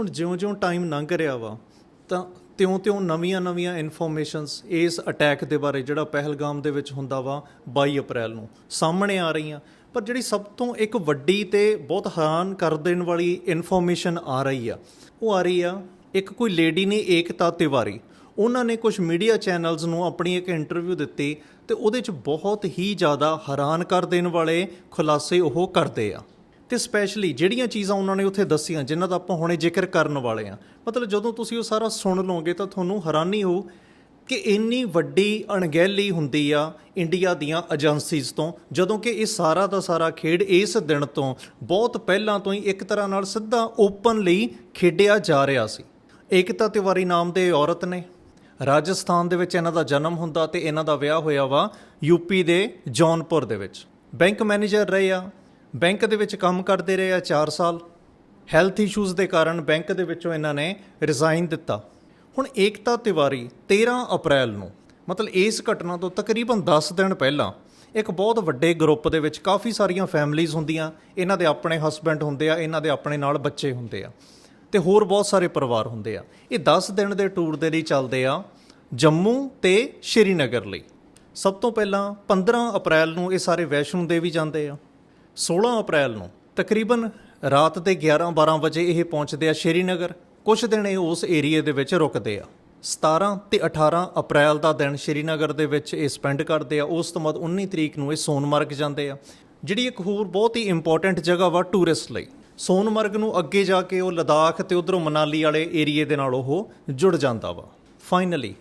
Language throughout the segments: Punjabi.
ਹੁਣ ਜਿਉਂ-ਜਿਉਂ ਟਾਈਮ ਲੰਘ ਰਿਹਾ ਵਾ, ਤਾਂ ਤਿਉਂ-ਤਿਉਂ ਨਵੀਆਂ-ਨਵੀਆਂ ਇਨਫੋਰਮੇਸ਼ਨਸ ਇਸ ਅਟੈਕ ਦੇ ਬਾਰੇ ਜਿਹੜਾ ਪਹਿਲਗਾਮ ਦੇ ਵਿੱਚ ਹੁੰਦਾ ਵਾ 22 ਅਪ੍ਰੈਲ ਨੂੰ ਸਾਹਮਣੇ ਆ ਰਹੀਆਂ। ਪਰ ਜਿਹੜੀ ਸਭ ਤੋਂ ਇੱਕ ਵੱਡੀ ਤੇ ਬਹੁਤ ਹੈਰਾਨ ਕਰ ਦੇਣ ਵਾਲੀ ਇਨਫੋਰਮੇਸ਼ਨ ਆ ਰਹੀ ਆ, ਉਹ ਆ ਰਹੀ ਆ, ਇੱਕ ਕੋਈ ਲੇਡੀ ਨੇ ਏਕਤਾ ਤਿਵਾਰੀ। ਉਹਨਾਂ ਨੇ ਕੁਝ ਮੀਡੀਆ ਚੈਨਲਸ ਨੂੰ ਆਪਣੀ ਇੱਕ ਇੰਟਰਵਿਊ ਦਿੱਤੀ ਤੇ ਉਹਦੇ 'ਚ ਬਹੁਤ ਹੀ ਜ਼ਿਆਦਾ ਹੈਰਾਨ ਕਰ ਦੇਣ ਵਾਲੇ ਖੁਲਾਸੇ ਉਹ ਕਰਦੇ ਆ। ਤੇ ਸਪੈਸ਼ਲੀ ਜਿਹੜੀਆਂ ਚੀਜ਼ਾਂ ਉਹਨਾਂ ਨੇ ਉੱਥੇ ਦੱਸੀਆਂ, ਜਿਨ੍ਹਾਂ ਦਾ ਆਪਾਂ ਹੁਣੇ ਜ਼ਿਕਰ ਕਰਨ ਵਾਲੇ ਆ ਮਤਲਬ ਜਦੋਂ ਤੁਸੀਂ ਉਹ ਸਾਰਾ ਸੁਣ ਲਓਗੇ ਤਾਂ ਤੁਹਾਨੂੰ ਹੈਰਾਨੀ ਹੋ ਕਿ ਇੰਨੀ ਵੱਡੀ ਅਣਗਹਿਲੀ ਹੁੰਦੀ ਆ ਇੰਡੀਆ ਦੀਆਂ ਏਜੰਸੀਜ਼ ਤੋਂ, ਜਦੋਂ ਕਿ ਇਹ ਸਾਰਾ ਦਾ ਸਾਰਾ ਖੇਡ ਇਸ ਦਿਨ ਤੋਂ ਬਹੁਤ ਪਹਿਲਾਂ ਤੋਂ ਹੀ ਇੱਕ ਤਰ੍ਹਾਂ ਨਾਲ ਸਿੱਧਾ ਓਪਨਲੀ ਖੇਡਿਆ ਜਾ ਰਿਹਾ ਸੀ। ਏਕਤਾ ਤਿਵਾਰੀ ਨਾਮ ਦੇ ਔਰਤ ਨੇ, ਰਾਜਸਥਾਨ ਦੇ ਵਿੱਚ ਇਹਨਾਂ ਦਾ ਜਨਮ ਹੁੰਦਾ ਤੇ ਇਹਨਾਂ ਦਾ ਵਿਆਹ ਹੋਇਆ ਵਾ ਯੂਪੀ ਦੇ ਜੌਨਪੁਰ ਦੇ ਵਿੱਚ। ਬੈਂਕ ਮੈਨੇਜਰ ਰਹੇ ਆ ਬੈਂਕ ਦੇ ਵਿੱਚ ਕੰਮ ਕਰਦੇ ਰਹੇ ਆ 4 ਸਾਲ। ਹੈਲਥ ਇਸ਼ੂਜ਼ ਦੇ ਕਾਰਨ ਬੈਂਕ ਦੇ ਵਿੱਚੋਂ ਇਹਨਾਂ ਨੇ ਰਿਜ਼ਾਈਨ ਦਿੱਤਾ। ਹੁਣ ਏਕਤਾ ਤਿਵਾਰੀ 13 ਅਪ੍ਰੈਲ ਨੂੰ, ਮਤਲਬ ਇਸ ਘਟਨਾ ਤੋਂ ਤਕਰੀਬਨ 10 ਦਿਨ ਪਹਿਲਾਂ, ਇੱਕ ਬਹੁਤ ਵੱਡੇ ਗਰੁੱਪ ਦੇ ਵਿੱਚ ਕਾਫੀ ਸਾਰੀਆਂ ਫੈਮਲੀਆਂ ਹੁੰਦੀਆਂ, ਇਹਨਾਂ ਦੇ ਆਪਣੇ ਹਸਬੰਡ ਹੁੰਦੇ ਆ, ਇਹਨਾਂ ਦੇ ਆਪਣੇ ਨਾਲ ਬੱਚੇ ਹੁੰਦੇ ਆ, ਤੇ ਹੋਰ ਬਹੁਤ ਸਾਰੇ ਪਰਿਵਾਰ ਹੁੰਦੇ ਆ। ਇਹ 10 ਦਿਨ ਦੇ ਟੂਰ ਦੇ ਲਈ ਚੱਲਦੇ ਆ ਜੰਮੂ ਤੇ ਸ਼੍ਰੀਨਗਰ ਲਈ। ਸਭ ਤੋਂ ਪਹਿਲਾਂ 15 ਅਪ੍ਰੈਲ ਨੂੰ ਇਹ ਸਾਰੇ ਵੈਸ਼ਨੋ ਦੇਵੀ ਜਾਂਦੇ ਆ। 16 ਅਪ੍ਰੈਲ ਨੂੰ ਤਕਰੀਬਨ ਰਾਤ ਦੇ 11-12 ਵਜੇ ਇਹ ਪਹੁੰਚਦੇ ਆ ਸ਼੍ਰੀਨਗਰ। ਕੁਝ ਦਿਨ ਇਹ ਉਸ ਏਰੀਏ ਦੇ ਵਿੱਚ ਰੁਕਦੇ ਆ। 17 ਤੇ 18 ਅਪ੍ਰੈਲ ਦਾ ਦਿਨ ਸ਼੍ਰੀਨਗਰ ਦੇ ਵਿੱਚ ਇਹ ਸਪੈਂਡ ਕਰਦੇ ਆ। ਉਸ ਤੋਂ ਬਾਅਦ 19 ਤਰੀਕ ਨੂੰ ਇਹ ਸੋਨਮਰਗ ਜਾਂਦੇ ਆ। ਜਿਹੜੀ ਇੱਕ ਹੋਰ ਬਹੁਤ ਹੀ ਇੰਪੋਰਟੈਂਟ ਜਗ੍ਹਾ ਵਾ ਟੂਰਿਸਟ ਲਈ। ਸੋਨਮਰਗ ਨੂੰ ਅੱਗੇ ਜਾ ਕੇ ਉਹ ਲਦਾਖ ਤੇ ਉਧਰੋਂ ਮਨਾਲੀ ਵਾਲੇ ਏਰੀਏ ਦੇ ਨਾਲ ਉਹ ਜੁੜ ਜਾਂਦਾ ਵਾ। ਫਾਈਨਲੀ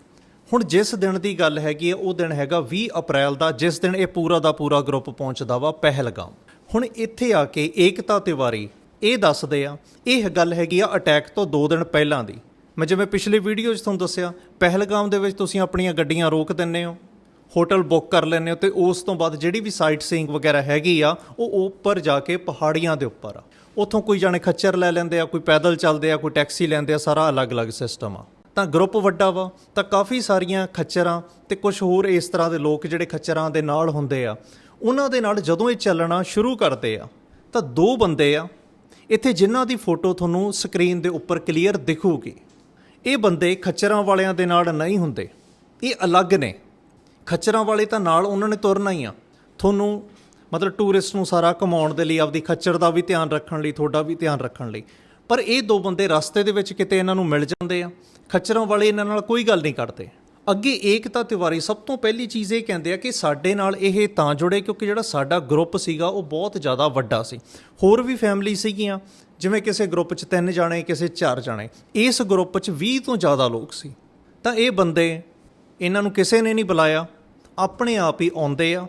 ਹੁਣ ਜਿਸ ਦਿਨ ਦੀ ਗੱਲ ਹੈਗੀ ਹੈ ਉਹ ਦਿਨ ਹੈਗਾ 20 ਅਪ੍ਰੈਲ ਦਾ, ਜਿਸ ਦਿਨ ਇਹ ਪੂਰਾ ਦਾ ਪੂਰਾ ਗਰੁੱਪ ਪਹੁੰਚਦਾ ਵਾ ਪਹਿਲਗਾਮ। ਹੁਣ ਇੱਥੇ ਆ ਕੇ ਏਕਤਾ ਤਿਵਾਰੀ ਇਹ ਦੱਸਦੇ ਆ, ਇਹ ਗੱਲ ਹੈਗੀ ਆ ਅਟੈਕ ਤੋਂ 2 ਦਿਨ ਪਹਿਲਾਂ ਦੀ। ਮੈਂ ਜਿਵੇਂ ਪਿਛਲੀ ਵੀਡੀਓ 'ਚ ਤੁਹਾਨੂੰ ਦੱਸਿਆ, ਪਹਿਲਗਾਮ ਦੇ ਵਿੱਚ ਤੁਸੀਂ ਆਪਣੀਆਂ ਗੱਡੀਆਂ ਰੋਕ ਦਿੰਦੇ ਹੋ, ਹੋਟਲ ਬੁੱਕ ਕਰ ਲੈਂਦੇ ਹੋ ਤੇ ਉਸ ਤੋਂ ਬਾਅਦ ਜਿਹੜੀ ਵੀ ਸਾਈਟ ਸੀਇੰਗ ਵਗੈਰਾ ਹੈਗੀ ਆ, ਉਹ ਉੱਪਰ ਜਾ ਕੇ ਪਹਾੜੀਆਂ ਦੇ ਉੱਪਰ ਆ। ਉੱਥੋਂ ਕੋਈ ਜਾਣੇ ਖੱਚਰ ਲੈ ਲੈਂਦੇ ਆ, ਕੋਈ ਪੈਦਲ ਚੱਲਦੇ ਆ, ਕੋਈ ਟੈਕਸੀ ਲੈਂਦੇ ਆ, ਸਾਰਾ ਅਲੱਗ-ਅਲੱਗ ਸਿਸਟਮ ਆ। ਤਾਂ ਗਰੁੱਪ ਵੱਡਾ ਵਾ, ਤਾਂ ਕਾਫੀ ਸਾਰੀਆਂ ਖੱਚਰਾਂ ਤੇ ਕੁਝ ਹੋਰ ਇਸ ਤਰ੍ਹਾਂ ਦੇ ਲੋਕ ਜਿਹੜੇ ਖੱਚਰਾਂ ਦੇ ਨਾਲ ਹੁੰਦੇ ਆ ਉਹਨਾਂ ਦੇ ਨਾਲ ਜਦੋਂ ਇਹ ਚੱਲਣਾ ਸ਼ੁਰੂ ਕਰਦੇ ਆ, ਤਾਂ ਦੋ ਬੰਦੇ ਆ, ਇੱਥੇ ਜਿਨ੍ਹਾਂ ਦੀ ਫੋਟੋ ਤੁਹਾਨੂੰ ਸਕਰੀਨ ਦੇ ਉੱਪਰ ਕਲੀਅਰ ਦਿਖੂਗੀ। ਇਹ ਬੰਦੇ ਖੱਚਰਾਂ ਵਾਲਿਆਂ ਦੇ ਨਾਲ ਨਹੀਂ ਹੁੰਦੇ। ਇਹ ਅਲੱਗ ਨੇ। ਖੱਚਰਾਂ ਵਾਲੇ ਤਾਂ ਨਾਲ ਉਹਨਾਂ ਨੇ ਤੁਰਨਾ ਹੀ ਆ। ਤੁਹਾਨੂੰ ਮਤਲਬ ਟੂਰਿਸਟ ਨੂੰ ਸਾਰਾ ਘੁਮਾਉਣ ਦੇ ਲਈ, ਆਪਦੀ ਖੱਚਰ ਦਾ ਵੀ ਧਿਆਨ ਰੱਖਣ ਲਈ, ਤੁਹਾਡਾ ਵੀ ਧਿਆਨ ਰੱਖਣ ਲਈ। ਪਰ ਇਹ ਦੋ ਬੰਦੇ ਰਸਤੇ ਦੇ ਵਿੱਚ ਕਿਤੇ ਇਹਨਾਂ ਨੂੰ ਮਿਲ ਜਾਂਦੇ ਆ। ਖੱਚਰਾਂ ਵਾਲੇ ਇਹਨਾਂ ਨਾਲ ਕੋਈ ਗੱਲ ਨਹੀਂ ਕਰਦੇ। ਅੱਗੇ ਏਕਤਾ ਤਿਵਾਰੀ ਸਭ ਤੋਂ ਪਹਿਲੀ ਚੀਜ਼ ਇਹ ਕਹਿੰਦੇ ਆ ਕਿ ਸਾਡੇ ਨਾਲ ਇਹ ਤਾਂ ਜੁੜੇ ਕਿਉਂਕਿ ਜਿਹੜਾ ਸਾਡਾ ਗਰੁੱਪ ਸੀਗਾ ਉਹ ਬਹੁਤ ਜ਼ਿਆਦਾ ਵੱਡਾ ਸੀ। ਹੋਰ ਵੀ ਫੈਮਿਲੀ ਸੀਗੀਆਂ, ਜਿਵੇਂ ਕਿਸੇ ਗਰੁੱਪ 'ਚ ਤਿੰਨ ਜਾਣੇ, ਕਿਸੇ ਚਾਰ ਜਾਣੇ। ਇਸ ਗਰੁੱਪ 'ਚ 20 ਤੋਂ ਜ਼ਿਆਦਾ ਲੋਕ ਸੀ। ਤਾਂ ਇਹ ਬੰਦੇ ਇਹਨਾਂ ਨੂੰ ਕਿਸੇ ਨੇ ਨਹੀਂ ਬੁਲਾਇਆ, ਆਪਣੇ ਆਪ ਹੀ ਆਉਂਦੇ ਆ।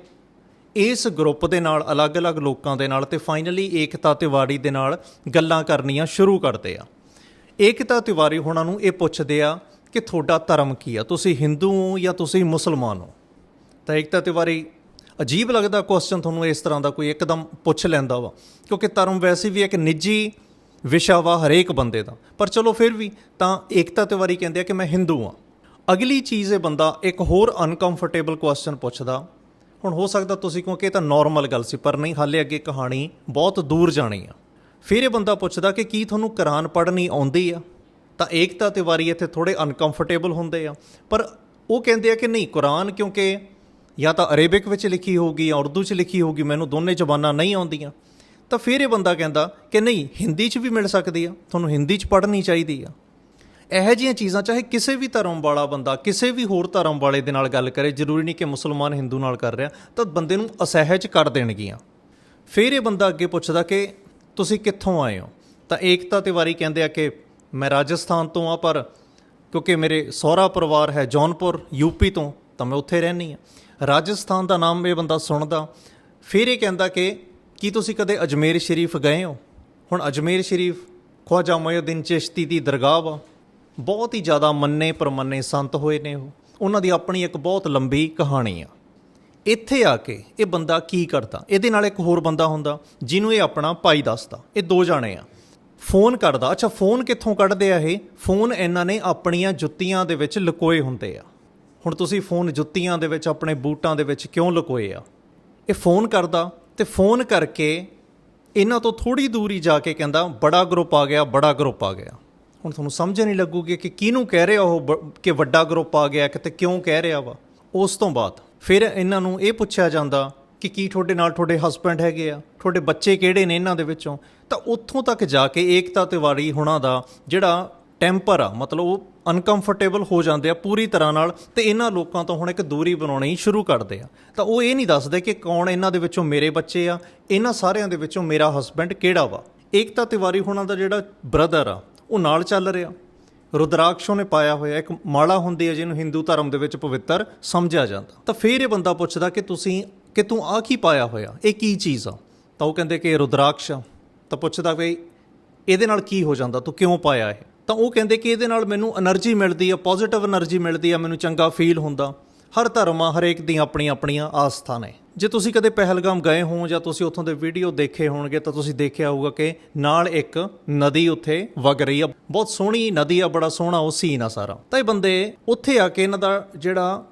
ਇਸ ਗਰੁੱਪ ਦੇ ਨਾਲ, ਅਲੱਗ-ਅਲੱਗ ਲੋਕਾਂ ਦੇ ਨਾਲ ਤੇ ਫਾਈਨਲੀ ਏਕਤਾ ਤਿਵਾਰੀ ਦੇ ਨਾਲ ਗੱਲਾਂ ਕਰਨੀਆਂ ਸ਼ੁਰੂ ਕਰਦੇ ਆ। ਏਕਤਾ ਤਿਵਾਰੀ ਹੋਣਾ ਨੂੰ ਇਹ ਪੁੱਛਦੇ ਆ ਕਿ ਤੁਹਾਡਾ ਧਰਮ ਕੀ ਆ? ਤੁਸੀਂ ਹਿੰਦੂ ਹੋ ਜਾਂ ਤੁਸੀਂ ਮੁਸਲਮਾਨ ਹੋ? ਤਾਂ ਏਕਤਾ ਤਿਵਾਰੀ ਅਜੀਬ ਲੱਗਦਾ ਕੁਐਸਚਨ ਤੁਹਾਨੂੰ ਇਸ ਤਰ੍ਹਾਂ ਦਾ ਕੋਈ ਇੱਕਦਮ ਪੁੱਛ ਲੈਂਦਾ ਵਾ। ਕਿਉਂਕਿ ਧਰਮ ਵੈਸੇ ਵੀ ਇੱਕ ਨਿੱਜੀ ਵਿਸ਼ਾ ਵਾ ਹਰੇਕ ਬੰਦੇ ਦਾ। ਪਰ ਚਲੋ ਫਿਰ ਵੀ ਤਾਂ ਏਕਤਾ ਤਿਵਾਰੀ ਕਹਿੰਦੇ ਆ ਕਿ ਮੈਂ ਹਿੰਦੂ ਆ ਅਗਲੀ ਚੀਜ਼ ਇਹ ਬੰਦਾ ਇੱਕ ਹੋਰ ਅਨਕੰਫਰਟੇਬਲ ਕੁਐਸਚਨ ਪੁੱਛਦਾ। ਹੁਣ ਹੋ ਸਕਦਾ ਤੁਸੀਂ ਕਿਉਂਕਿ ਇਹ ਤਾਂ ਨਾਰਮਲ ਗੱਲ ਸੀ, ਪਰ ਨਹੀਂ, ਹਾਲੇ ਅੱਗੇ ਕਹਾਣੀ ਬਹੁਤ ਦੂਰ ਜਾਣੀ ਆ। ਫਿਰ ਇਹ ਬੰਦਾ ਪੁੱਛਦਾ ਕਿ ਕੀ ਤੁਹਾਨੂੰ ਕੁਰਾਨ ਪੜ੍ਹਨੀ ਆਉਂਦੀ ਆ? ਤਾਂ ਏਕਤਾ ਤਿਵਾਰੀ ਇੱਥੇ ਥੋੜੇ ਅਨਕੰਫਰਟੇਬਲ ਹੁੰਦੇ ਆ। ਪਰ ਉਹ ਕਹਿੰਦੇ ਆ ਕਿ ਨਹੀਂ, ਕੁਰਾਨ ਕਿਉਂਕਿ ਜਾਂ ਤਾਂ ਅਰੇਬਿਕ ਵਿੱਚ ਲਿਖੀ ਹੋਊਗੀ ਜਾਂ ਉਰਦੂ 'ਚ ਲਿਖੀ ਹੋਊਗੀ, ਮੈਨੂੰ ਦੋਨੇ ਜ਼ਬਾਨਾਂ ਨਹੀਂ ਆਉਂਦੀਆਂ। ਤਾਂ ਫਿਰ ਇਹ ਬੰਦਾ ਕਹਿੰਦਾ ਕਿ ਨਹੀਂ, ਹਿੰਦੀ 'ਚ ਵੀ ਮਿਲ ਸਕਦੀ ਆ, ਤੁਹਾਨੂੰ ਹਿੰਦੀ 'ਚ ਪੜ੍ਹਨੀ ਚਾਹੀਦੀ ਆ। ਇਹੋ ਜਿਹੀਆਂ ਚੀਜ਼ਾਂ ਚਾਹੇ ਕਿਸੇ ਵੀ ਧਰਮ ਵਾਲਾ ਬੰਦਾ, ਕਿਸੇ ਵੀ ਹੋਰ ਧਰਮ ਵਾਲੇ ਦੇ ਨਾਲ ਗੱਲ ਕਰੇ, ਜ਼ਰੂਰੀ ਨਹੀਂ ਕਿ ਮੁਸਲਮਾਨ ਹਿੰਦੂ ਨਾਲ ਕਰ ਰਿਹਾ, ਤਾਂ ਬੰਦੇ ਨੂੰ ਅਸਹਿਜ ਕਰ ਦੇਣਗੀਆਂ। ਫਿਰ ਇਹ ਬੰਦਾ ਅੱਗੇ ਪੁੱਛਦਾ ਕਿ ਤੁਸੀਂ ਕਿੱਥੋਂ ਆਏ ਹੋ? ਤਾਂ ਏਕਤਾ ਤਿਵਾਰੀ ਕਹਿੰਦੇ ਆ ਕਿ ਮੈਂ ਰਾਜਸਥਾਨ ਤੋਂ ਆ ਪਰ ਕਿਉਂਕਿ ਮੇਰੇ ਸਹੁਰਾ ਪਰਿਵਾਰ ਹੈ ਜੌਨਪੁਰ ਯੂਪੀ ਤੋਂ, ਤਾਂ ਮੈਂ ਉੱਥੇ ਰਹਿੰਦੀ ਆ ਰਾਜਸਥਾਨ ਦਾ ਨਾਮ ਇਹ ਬੰਦਾ ਸੁਣਦਾ, ਫਿਰ ਇਹ ਕਹਿੰਦਾ ਕਿ ਕੀ ਤੁਸੀਂ ਕਦੇ ਅਜਮੇਰ ਸ਼ਰੀਫ ਗਏ ਹੋ? ਹੁਣ ਅਜਮੇਰ ਸ਼ਰੀਫ ਖਵਾਜਾ ਮੁਇਉਦੀਨ ਚਿਸ਼ਤੀ ਦੀ ਦਰਗਾਹ ਵਾ। ਬਹੁਤ ਹੀ ਜ਼ਿਆਦਾ ਮੰਨੇ ਪਰਮੰਨੇ ਸੰਤ ਹੋਏ ਨੇ ਉਹ। ਉਹਨਾਂ ਦੀ ਆਪਣੀ ਇੱਕ ਬਹੁਤ ਲੰਬੀ ਕਹਾਣੀ ਆ। ਇੱਥੇ ਆ ਕੇ ਇਹ ਬੰਦਾ ਕੀ ਕਰਦਾ? ਇਹਦੇ ਨਾਲ ਇੱਕ ਹੋਰ ਬੰਦਾ ਹੁੰਦਾ, ਜਿਹਨੂੰ ਇਹ ਆਪਣਾ ਭਾਈ ਦੱਸਦਾ। ਇਹ ਦੋ ਜਾਣੇ ਆ। ਫੋਨ ਕਰਦਾ ਅੱਛਾ, ਫੋਨ ਕਿੱਥੋਂ ਕੱਢਦੇ ਆ ਇਹ? ਫੋਨ ਇਹਨਾਂ ਨੇ ਆਪਣੀਆਂ ਜੁੱਤੀਆਂ ਦੇ ਵਿੱਚ ਲੁਕੋਏ ਹੁੰਦੇ ਆ। ਹੁਣ ਤੁਸੀਂ ਫੋਨ ਜੁੱਤੀਆਂ ਦੇ ਵਿੱਚ, ਆਪਣੇ ਬੂਟਾਂ ਦੇ ਵਿੱਚ ਕਿਉਂ ਲੁਕੋਏ ਆ? ਇਹ ਫੋਨ ਕਰਦਾ ਤੇ ਫੋਨ ਕਰਕੇ ਇਹਨਾਂ ਤੋਂ ਥੋੜੀ ਦੂਰੀ ਜਾ ਕੇ ਕਹਿੰਦਾ, ਬੜਾ ਗਰੁੱਪ ਆ ਗਿਆ, ਬੜਾ ਗਰੁੱਪ ਆ ਗਿਆ। ਹੁਣ ਤੁਹਾਨੂੰ ਸਮਝ ਨਹੀਂ ਲੱਗੂਗੀ ਕਿ ਕਿਹਨੂੰ ਕਹਿ ਰਿਹਾ ਉਹ ਬ- ਕਿ ਵੱਡਾ ਗਰੁੱਪ ਆ ਗਿਆ, ਕਿਤੇ ਕਿਉਂ ਕਹਿ ਰਿਹਾ ਵਾ। ਉਸ ਤੋਂ ਬਾਅਦ ਫਿਰ ਇਹਨਾਂ ਨੂੰ ਇਹ ਪੁੱਛਿਆ ਜਾਂਦਾ ਕਿ ਕੀ ਤੁਹਾਡੇ ਨਾਲ ਤੁਹਾਡੇ ਹਸਬੰਡ ਹੈਗੇ ਆ? ਤੁਹਾਡੇ ਬੱਚੇ ਕਿਹੜੇ ਨੇ ਇਹਨਾਂ ਦੇ ਵਿੱਚੋਂ? ਤਾਂ ਉੱਥੋਂ ਤੱਕ ਜਾ ਕੇ ਏਕਤਾ ਤਿਵਾਰੀ ਹੁਣਾਂ ਦਾ ਜਿਹੜਾ ਟੈਂਪਰ ਆ, ਮਤਲਬ ਉਹ ਅਨਕੰਫਰਟੇਬਲ ਹੋ ਜਾਂਦੇ ਆ ਪੂਰੀ ਤਰ੍ਹਾਂ ਨਾਲ ਤੇ ਇਹਨਾਂ ਲੋਕਾਂ ਤੋਂ ਹੁਣ ਇੱਕ ਦੂਰੀ ਬਣਾਉਣੀ ਸ਼ੁਰੂ ਕਰਦੇ ਆ। ਤਾਂ ਉਹ ਇਹ ਨਹੀਂ ਦੱਸਦੇ ਕਿ ਕੌਣ ਇਹਨਾਂ ਦੇ ਵਿੱਚੋਂ ਮੇਰੇ ਬੱਚੇ ਆ, ਇਹਨਾਂ ਸਾਰਿਆਂ ਦੇ ਵਿੱਚੋਂ ਮੇਰਾ ਹਸਬੰਡ ਕਿਹੜਾ ਵਾ? ਏਕਤਾ ਤਿਵਾਰੀ ਹੁਣਾਂ ਦਾ ਜਿਹੜਾ ਬ੍ਰਦਰ ਆ, ਉਹ ਨਾਲ ਚੱਲ ਰਿਹਾ। ਰੁਦਰਾਕਸ਼ੋਂ ਨੇ ਪਾਇਆ ਹੋਇਆ ਇੱਕ ਮਾਲਾ ਹੁੰਦੀ ਹੈ ਜਿਹਨੂੰ ਹਿੰਦੂ ਧਰਮ ਦੇ ਵਿੱਚ ਪਵਿੱਤਰ ਸਮਝਿਆ ਜਾਂਦਾ। ਤਾਂ ਫਿਰ ਇਹ ਬੰਦਾ ਪੁੱਛਦਾ ਕਿ ਤੁਸੀਂ ਕਿ ਤੂੰ ਆ ਕੀ ਪਾਇਆ ਹੋਇਆ? ਇਹ ਕੀ ਚੀਜ਼ ਆ? ਤਾਂ ਉਹ ਕਹਿੰਦੇ ਕਿ ਰੁਦਰਾਕਸ਼ ਆ। ਤਾਂ ਪੁੱਛਦਾ ਵੀ ਇਹਦੇ ਨਾਲ ਕੀ ਹੋ ਜਾਂਦਾ? ਤੂੰ ਕਿਉਂ ਪਾਇਆ ਇਹ? ਤਾਂ ਉਹ ਕਹਿੰਦੇ ਕਿ ਇਹਦੇ ਨਾਲ ਮੈਨੂੰ એનર્ਜੀ ਮਿਲਦੀ ਆ ਪੋਜ਼ਿਟਿਵ એનર્ਜੀ ਮਿਲਦੀ ਆ, ਮੈਨੂੰ ਚੰਗਾ ਫੀਲ ਹੁੰਦਾ। ਹਰ ਧਰਮ ਆ ਹਰੇਕ ਦੀਆਂ ਆਪਣੀਆਂ ਆਪਣੀਆਂ ਆਸਥਾ ਨੇ। ਜੇ ਤੁਸੀਂ ਕਦੇ ਪਹਿਲਗਾਮ ਗਏ ਹੋ ਜਾਂ ਤੁਸੀਂ ਉੱਥੋਂ ਦੇ ਵੀਡੀਓ ਦੇਖੇ ਹੋਣਗੇ, ਤਾਂ ਤੁਸੀਂ ਦੇਖਿਆ ਹੋਊਗਾ ਕਿ ਨਾਲ ਇੱਕ ਨਦੀ ਉੱਥੇ ਵਗ ਰਹੀ ਆ। ਬਹੁਤ ਸੋਹਣੀ ਨਦੀ ਆ, ਬੜਾ ਸੋਹਣਾ ਉਹ ਸੀਨ ਆ ਸਾਰਾ। ਤਾਂ ਇਹ ਬੰਦੇ ਉੱਥੇ ਆ ਕੇ ਇਹਨਾਂ ਦਾ ਜਿਹੜਾ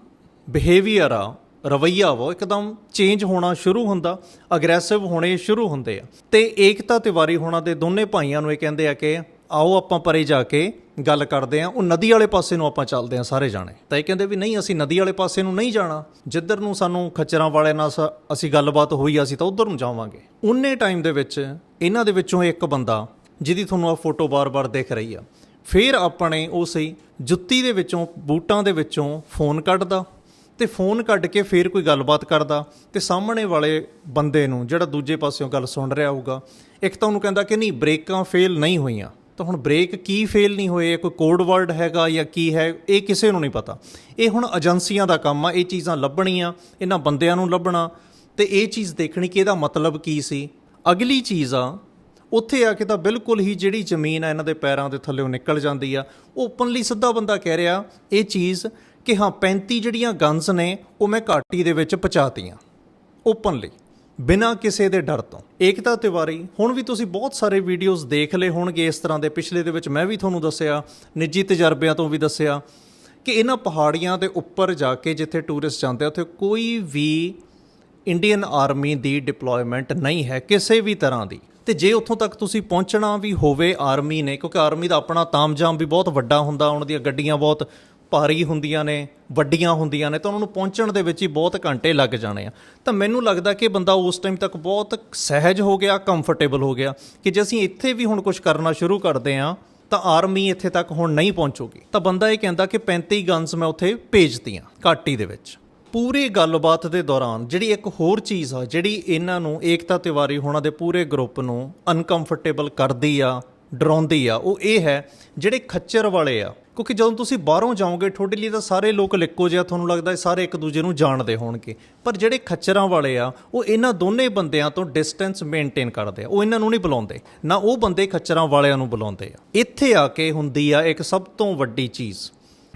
ਬਿਹੇਵੀਅਰ ਆ ਰਵਈਆ ਵਾ ਉਹ ਇੱਕਦਮ ਚੇਂਜ ਹੋਣਾ ਸ਼ੁਰੂ ਹੁੰਦਾ ਅਗਰੈਸਿਵ ਹੋਣੇ ਸ਼ੁਰੂ ਹੁੰਦੇ ਆ। ਤੇ ਏਕਤਾ ਤਿਵਾਰੀ ਹੋਣਾ ਦੇ ਦੋਨੇ ਭਾਈਆਂ ਨੂੰ ਇਹ ਕਹਿੰਦੇ ਆ ਕਿ ਆਓ ਆਪਾਂ ਪਰੇ ਜਾ ਕੇ ਗੱਲ ਕਰਦੇ ਆ ਉਹ ਨਦੀ ਵਾਲੇ ਪਾਸੇ ਨੂੰ ਆਪਾਂ ਚੱਲਦੇ ਆ ਸਾਰੇ ਜਾਣੇ। ਤਾਂ ਇਹ ਕਹਿੰਦੇ ਵੀ ਨਹੀਂ, ਅਸੀਂ ਨਦੀ ਵਾਲੇ ਪਾਸੇ ਨੂੰ ਨਹੀਂ ਜਾਣਾ, ਜਿੱਧਰ ਨੂੰ ਸਾਨੂੰ ਖੱਚਰਾਂ ਵਾਲੇ ਨਾਲ ਸ- ਅਸੀਂ ਗੱਲਬਾਤ ਹੋਈ, ਅਸੀਂ ਤਾਂ ਉਧਰ ਨੂੰ ਜਾਵਾਂਗੇ। ਉਨੇ ਟਾਈਮ ਦੇ ਵਿੱਚ ਇਹਨਾਂ ਦੇ ਵਿੱਚੋਂ ਇੱਕ ਬੰਦਾ, ਜਿਹਦੀ ਤੁਹਾਨੂੰ ਆ ਫੋਟੋ ਬਾਰ-ਬਾਰ ਦਿਖ ਰਹੀ ਆ, ਫਿਰ ਆਪਣੇ ਉਸੇ ਜੁੱਤੀ ਦੇ ਵਿੱਚੋਂ, ਬੂਟਾਂ ਦੇ ਵਿੱਚੋਂ ਫੋਨ ਕੱਢਦਾ ਤੇ ਫੋਨ ਕੱਢ ਕੇ ਫੇਰ ਕੋਈ ਗੱਲਬਾਤ ਕਰਦਾ ਤੇ ਸਾਹਮਣੇ ਵਾਲੇ ਬੰਦੇ ਨੂੰ ਜਿਹੜਾ ਦੂਜੇ ਪਾਸਿਓਂ ਗੱਲ ਸੁਣ ਰਿਹਾ ਹੋਊਗਾ, ਇੱਕ ਤਾਂ ਉਹਨੂੰ ਕਹਿੰਦਾ ਕਿ ਨਹੀਂ, ਬ੍ਰੇਕਾਂ ਫੇਲ ਨਹੀਂ ਹੋਈਆਂ। ਤਾਂ ਹੁਣ ਬ੍ਰੇਕ ਕੀ ਫੇਲ ਨਹੀਂ ਹੋਏ? ਕੋਈ ਕੋਡ ਵਰਡ ਹੈਗਾ ਜਾਂ ਕੀ ਹੈ? ਇਹ ਕਿਸੇ ਨੂੰ ਨਹੀਂ ਪਤਾ। ਇਹ ਹੁਣ ਏਜੰਸੀਆਂ ਦਾ ਕੰਮ ਆ, ਇਹ ਚੀਜ਼ਾਂ ਲੱਭਣੀਆਂ, ਇਹਨਾਂ ਬੰਦਿਆਂ ਨੂੰ ਲੱਭਣਾ। ਤੇ ਇਹ ਚੀਜ਼ ਦੇਖਣੀ ਕਿ ਇਹਦਾ ਮਤਲਬ ਕੀ ਸੀ। ਅਗਲੀ ਚੀਜ਼ ਆ, ਉੱਥੇ ਆ ਕੇ ਤਾਂ ਬਿਲਕੁਲ ਹੀ ਜਿਹੜੀ ਜ਼ਮੀਨ ਆ, ਇਹਨਾਂ ਦੇ ਪੈਰਾਂ ਦੇ ਥੱਲੇੋਂ ਨਿਕਲ ਜਾਂਦੀ ਆ। ਓਪਨਲੀ ਸਿੱਧਾ ਬੰਦਾ ਕਹਿ ਰਿਹਾ, ਇਹ ਚੀਜ਼ ਕਿ ਹਾਂ 35 ਜਿਹੜੀਆਂ ਗਨਸ ਨੇ, ਉਹ ਮੈਂ ਘਾਟੀ ਦੇ ਵਿੱਚ ਪਹੁੰਚਾਤੀਆਂ। ਓਪਨਲੀ, ਬਿਨਾਂ ਕਿਸੇ ਦੇ ਡਰ ਤੋਂ। ਏਕਤਾ ਤਿਵਾਰੀ, ਹੁਣ ਵੀ ਤੁਸੀਂ ਬਹੁਤ ਸਾਰੇ ਵੀਡੀਓਜ਼ ਦੇਖ ਲਏ ਹੋਣਗੇ ਇਸ ਤਰ੍ਹਾਂ ਦੇ। ਪਿਛਲੇ ਦੇ ਵਿੱਚ ਮੈਂ ਵੀ ਤੁਹਾਨੂੰ ਦੱਸਿਆ, ਨਿੱਜੀ ਤਜਰਬਿਆਂ ਤੋਂ ਵੀ ਦੱਸਿਆ ਕਿ ਇਹਨਾਂ ਪਹਾੜੀਆਂ ਦੇ ਉੱਪਰ ਜਾ ਕੇ ਜਿੱਥੇ ਟੂਰਿਸਟ ਜਾਂਦੇ ਆ, ਉੱਥੇ ਕੋਈ ਵੀ ਇੰਡੀਅਨ ਆਰਮੀ ਦੀ ਡਿਪਲੋਇਮੈਂਟ ਨਹੀਂ ਹੈ, ਕਿਸੇ ਵੀ ਤਰ੍ਹਾਂ ਦੀ। ਤੇ ਜੇ ਉੱਥੋਂ ਤੱਕ ਤੁਸੀਂ ਪਹੁੰਚਣਾ ਵੀ ਹੋਵੇ ਆਰਮੀ ਨੇ, ਕਿਉਂਕਿ ਆਰਮੀ ਦਾ ਆਪਣਾ ਤਾਮਝਾਮ ਵੀ ਬਹੁਤ ਵੱਡਾ ਹੁੰਦਾ, ਉਹਨਾਂ ਦੀਆਂ ਗੱਡੀਆਂ ਬਹੁਤ ਭਾਰੀ ਹੁੰਦੀਆਂ ਨੇ, ਵੱਡੀਆਂ ਹੁੰਦੀਆਂ ਨੇ, ਤਾਂ ਉਹਨਾਂ ਨੂੰ ਪਹੁੰਚਣ ਦੇ ਵਿੱਚ ਹੀ ਬਹੁਤ ਘੰਟੇ ਲੱਗ ਜਾਣੇ ਆ। ਤਾਂ ਮੈਨੂੰ ਲੱਗਦਾ ਕਿ ਬੰਦਾ ਉਸ ਟਾਈਮ ਤੱਕ ਬਹੁਤ ਸਹਿਜ ਹੋ ਗਿਆ ਕੰਫਰਟੇਬਲ ਹੋ ਗਿਆ ਕਿ ਜੇ ਅਸੀਂ ਇੱਥੇ ਵੀ ਹੁਣ ਕੁਝ ਕਰਨਾ ਸ਼ੁਰੂ ਕਰਦੇ ਆ ਤਾਂ ਆਰਮੀ ਇੱਥੇ ਤੱਕ ਹੁਣ ਨਹੀਂ ਪਹੁੰਚੂਗੀ। ਤਾਂ ਬੰਦਾ ਇਹ ਕਹਿੰਦਾ ਕਿ 35 ਗਨਸ ਮੈਂ ਉੱਥੇ ਭੇਜਤੀਆਂ ਘਾਟੀ ਦੇ ਵਿੱਚ। ਪੂਰੀ ਗੱਲਬਾਤ ਦੇ ਦੌਰਾਨ ਜਿਹੜੀ ਇੱਕ ਹੋਰ ਚੀਜ਼ ਆ, ਜਿਹੜੀ ਇਹਨਾਂ ਨੂੰ ਏਕਤਾ ਤਿਵਾਰੀ ਹੋਣਾ ਦੇ ਪੂਰੇ ਗਰੁੱਪ ਨੂੰ ਅਨਕੰਫਰਟੇਬਲ ਕਰਦੀ ਆ, ਡਰਾਉਂਦੀ ਆ, ਉਹ ਇਹ ਹੈ ਜਿਹੜੇ ਖੱਚਰ ਵਾਲੇ ਆ ਕਿਉਂਕਿ ਜਦੋਂ ਤੁਸੀਂ ਬਾਹਰੋਂ ਜਾਓਗੇ, ਤੁਹਾਡੇ ਲਈ ਤਾਂ ਸਾਰੇ ਲੋਕ ਲਿੱਕੋ ਜਿਹਾ ਤੁਹਾਨੂੰ ਲੱਗਦਾ ਸਾਰੇ ਇੱਕ ਦੂਜੇ ਨੂੰ ਜਾਣਦੇ ਹੋਣਗੇ। ਪਰ ਜਿਹੜੇ ਖੱਚਰਾਂ ਵਾਲੇ ਆ, ਉਹ ਇਹਨਾਂ ਦੋਨੇ ਬੰਦਿਆਂ ਤੋਂ ਡਿਸਟੈਂਸ ਮੇਨਟੇਨ ਕਰਦੇ ਆ। ਉਹ ਇਹਨਾਂ ਨੂੰ ਨਹੀਂ ਬੁਲਾਉਂਦੇ, ਨਾ ਉਹ ਬੰਦੇ ਖੱਚਰਾਂ ਵਾਲਿਆਂ ਨੂੰ ਬੁਲਾਉਂਦੇ ਆ। ਇੱਥੇ ਆ ਕੇ ਹੁੰਦੀ ਆ ਇੱਕ ਸਭ ਤੋਂ ਵੱਡੀ ਚੀਜ਼।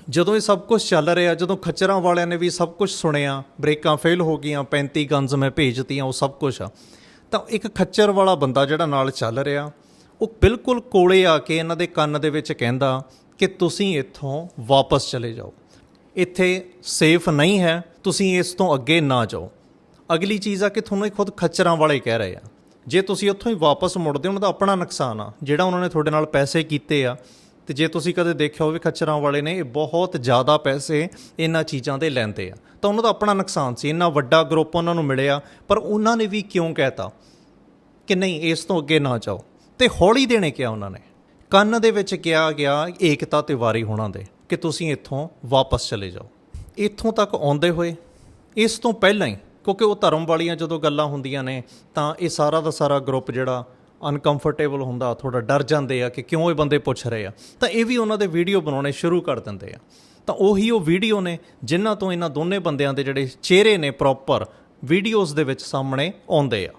ਜਦੋਂ ਇਹ ਸਭ ਕੁਝ ਚੱਲ ਰਿਹਾ, ਜਦੋਂ ਖੱਚਰਾਂ ਵਾਲਿਆਂ ਨੇ ਵੀ ਸਭ ਕੁਝ ਸੁਣਿਆ, ਬ੍ਰੇਕਾਂ ਫੇਲ ਹੋ ਗਈਆਂ 35 ਗਨਸ ਮੈਂ ਭੇਜਤੀਆਂ, ਉਹ ਸਭ ਕੁਝ ਆ। ਤਾਂ ਇੱਕ ਖੱਚਰ ਵਾਲਾ ਬੰਦਾ ਜਿਹੜਾ ਨਾਲ ਚੱਲ ਰਿਹਾ, ਉਹ ਬਿਲਕੁਲ ਕੋਲੇ ਆ ਕੇ ਇਹਨਾਂ ਦੇ ਕੰਨ ਦੇ ਵਿੱਚ ਕਹਿੰਦਾ ਕਿ ਤੁਸੀਂ ਇੱਥੋਂ ਵਾਪਸ ਚਲੇ ਜਾਓ। ਇੱਥੇ ਸੇਫ ਨਹੀਂ ਹੈ, ਤੁਸੀਂ ਇਸ ਤੋਂ ਅੱਗੇ ਨਾ ਜਾਓ। ਅਗਲੀ ਚੀਜ਼ ਆ ਕਿ ਤੁਹਾਨੂੰ ਇਹ ਖੁਦ ਖੱਚਰਾਂ ਵਾਲੇ ਕਹਿ ਰਹੇ ਆ। ਜੇ ਤੁਸੀਂ ਉੱਥੋਂ ਹੀ ਵਾਪਸ ਮੁੜਦੇ ਉਹਨਾਂ ਦਾ ਆਪਣਾ ਨੁਕਸਾਨ ਆ, ਜਿਹੜਾ ਉਹਨਾਂ ਨੇ ਤੁਹਾਡੇ ਨਾਲ ਪੈਸੇ ਕੀਤੇ ਆ, ਤੇ ਜੇ ਤੁਸੀਂ ਕਦੇ ਦੇਖਿਆ ਹੋਵੇ ਖੱਚਰਾਂ ਵਾਲੇ ਨੇ, ਇਹ ਬਹੁਤ ਜ਼ਿਆਦਾ ਪੈਸੇ ਇਹਨਾਂ ਚੀਜ਼ਾਂ ਦੇ ਲੈਂਦੇ ਆ। ਤਾਂ ਉਹਨਾਂ ਦਾ ਆਪਣਾ ਨੁਕਸਾਨ ਸੀ, ਇੰਨਾ ਵੱਡਾ ਗਰੁੱਪ ਉਹਨਾਂ ਨੂੰ ਮਿਲਿਆ, ਪਰ ਉਹਨਾਂ ਨੇ ਵੀ ਕਿਉਂ ਕਹਿਤਾ ਕਿ ਨਹੀਂ, ਇਸ ਤੋਂ ਅੱਗੇ ਨਾ ਜਾਓ। ਤੇ ਹੌਲੀ ਦੇਣੇ ਕਿਹਾ ਉਹਨਾਂ ਨੇ। ਕੰਨ ਦੇ ਵਿੱਚ ਕਿਹਾ ਗਿਆ ਏਕਤਾ ਤਿਵਾਰੀ ਹੋਣਾ ਦੇ ਕਿ ਤੁਸੀਂ ਇੱਥੋਂ ਵਾਪਸ ਚਲੇ ਜਾਓ। ਇੱਥੋਂ ਤੱਕ ਆਉਂਦੇ ਹੋਏ, ਇਸ ਤੋਂ ਪਹਿਲਾਂ ਹੀ, ਕਿਉਂਕਿ ਉਹ ਧਰਮ ਵਾਲੀਆਂ ਜਦੋਂ ਗੱਲਾਂ ਹੁੰਦੀਆਂ ਨੇ, ਤਾਂ ਇਹ ਸਾਰਾ ਦਾ ਸਾਰਾ ਗਰੁੱਪ ਜਿਹੜਾ ਅਨਕੰਫਰਟੇਬਲ ਹੁੰਦਾ ਥੋੜਾ ਡਰ ਜਾਂਦੇ ਆ ਕਿ ਕਿਉਂ ਇਹ ਬੰਦੇ ਪੁੱਛ ਰਹੇ ਆ। ਤਾਂ ਇਹ ਵੀ ਉਹਨਾਂ ਦੇ ਵੀਡੀਓ ਬਣਾਉਣੇ ਸ਼ੁਰੂ ਕਰ ਦਿੰਦੇ ਆ। ਤਾਂ ਉਹੀ ਉਹ ਵੀਡੀਓ ਨੇ ਜਿਨ੍ਹਾਂ ਤੋਂ ਇਹਨਾਂ ਦੋਨੇ ਬੰਦਿਆਂ ਦੇ ਜਿਹੜੇ ਚਿਹਰੇ ਨੇ ਪ੍ਰੋਪਰ ਵੀਡੀਓਜ਼ ਦੇ ਵਿੱਚ ਸਾਹਮਣੇ ਆਉਂਦੇ ਆ।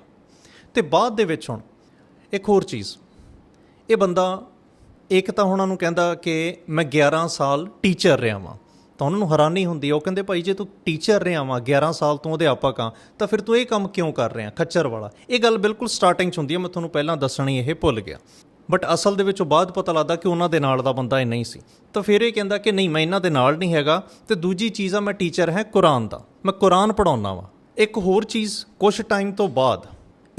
ਤੇ ਬਾਅਦ ਦੇ ਵਿੱਚ ਹੁਣ, ਇੱਕ ਹੋਰ ਚੀਜ਼, ਇਹ ਬੰਦਾ ਇੱਕ ਤਾਂ ਉਹਨਾਂ ਨੂੰ ਕਹਿੰਦਾ ਕਿ ਮੈਂ 11 ਸਾਲ ਟੀਚਰ ਰਿਹਾ ਵਾਂ। ਤਾਂ ਉਹਨਾਂ ਨੂੰ ਹੈਰਾਨੀ ਹੁੰਦੀ ਹੈ ਉਹ ਕਹਿੰਦੇ ਭਾਈ ਜੇ ਤੂੰ ਟੀਚਰ ਰਿਹਾ ਵਾਂ 11 ਸਾਲ ਤੋਂ ਅਧਿਆਪਕ ਆ, ਤਾਂ ਫਿਰ ਤੂੰ ਇਹ ਕੰਮ ਕਿਉਂ ਕਰ ਰਿਹਾ, ਖੱਚਰ ਵਾਲਾ? ਇਹ ਗੱਲ ਬਿਲਕੁਲ ਸਟਾਰਟਿੰਗ 'ਚ ਹੁੰਦੀ ਹੈ ਮੈਂ ਤੁਹਾਨੂੰ ਪਹਿਲਾਂ ਦੱਸਣੀ ਇਹ ਭੁੱਲ ਗਿਆ। ਬਟ ਅਸਲ ਦੇ ਵਿੱਚ ਉਹ ਬਾਅਦ ਪਤਾ ਲੱਗਦਾ ਕਿ ਉਹਨਾਂ ਦੇ ਨਾਲ ਦਾ ਬੰਦਾ ਇਹ ਨਹੀਂ ਸੀ। ਤਾਂ ਫਿਰ ਇਹ ਕਹਿੰਦਾ ਕਿ ਨਹੀਂ, ਮੈਂ ਇਹਨਾਂ ਦੇ ਨਾਲ ਨਹੀਂ ਹੈਗਾ, ਤੇ ਦੂਜੀ ਚੀਜ਼ ਆ, ਮੈਂ ਟੀਚਰ ਹੈ ਕੁਰਾਨ ਦਾ। ਮੈਂ ਕੁਰਾਨ ਪੜਾਉਣਾ ਵਾਂ। ਇੱਕ ਹੋਰ ਚੀਜ਼ ਕੁਝ ਟਾਈਮ ਤੋਂ ਬਾਅਦ,